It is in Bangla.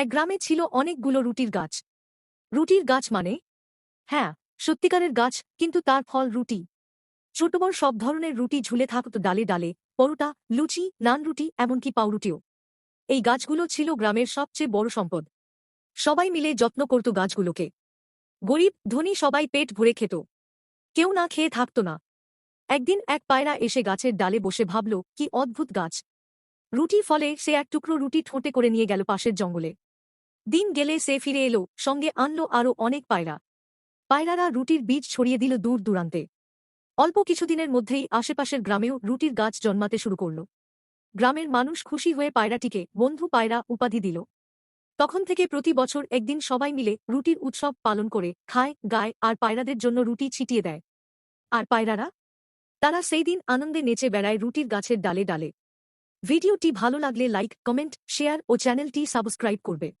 এক গ্রামে ছিল অনেকগুলো রুটির গাছ। রুটির গাছ মানে? হ্যাঁ সত্যিকারের গাছ, কিন্তু তার ফল রুটি। ছোট বড় সব ধরনের রুটি ঝুলে থাকত ডালে ডালে, পরোটা, লুচি, নান রুটি, এমনকি পাউরুটিও। এই গাছগুলো ছিল গ্রামের সবচেয়ে বড় সম্পদ। সবাই মিলে যত্ন করত গাছগুলোকে। গরিব, ধনী সবাই পেট ভরে খেত। কেউ না খেয়ে থাকত না। একদিন এক পায়রা এসে গাছের ডালে বসে ভাবল, কি অদ্ভুত গাছ। রুটি ফলে সে এক টুকরো রুটি ঠোঁটে করে নিয়ে গেল পাশের জঙ্গলে। দিন গেলে সে ফিরে এলো, সঙ্গে আনলো আরও অনেক পায়রা। পায়রারা রুটির বীজ ছড়িয়ে দিল দূর দূরান্তে। অল্প কিছুদিনের মধ্যেই আশেপাশের গ্রামেও রুটির গাছ জন্মাতে শুরু করল। গ্রামের মানুষ খুশি হয়ে পায়রাটিকে বন্ধু পায়রা উপাধি দিল। তখন থেকে প্রতি বছর একদিন সবাই মিলে রুটির উৎসব পালন করে খায়, গায় আর পায়রাদের জন্য রুটি ছিটিয়ে দেয়। আর পায়রারা? তারা সেই দিন আনন্দে নেচে বেড়ায় রুটির গাছের ডালে ডালে। ভিডিওটি ভালো লাগলে লাইক, কমেন্ট, শেয়ার ও চ্যানেলটি সাবস্ক্রাইব করবে।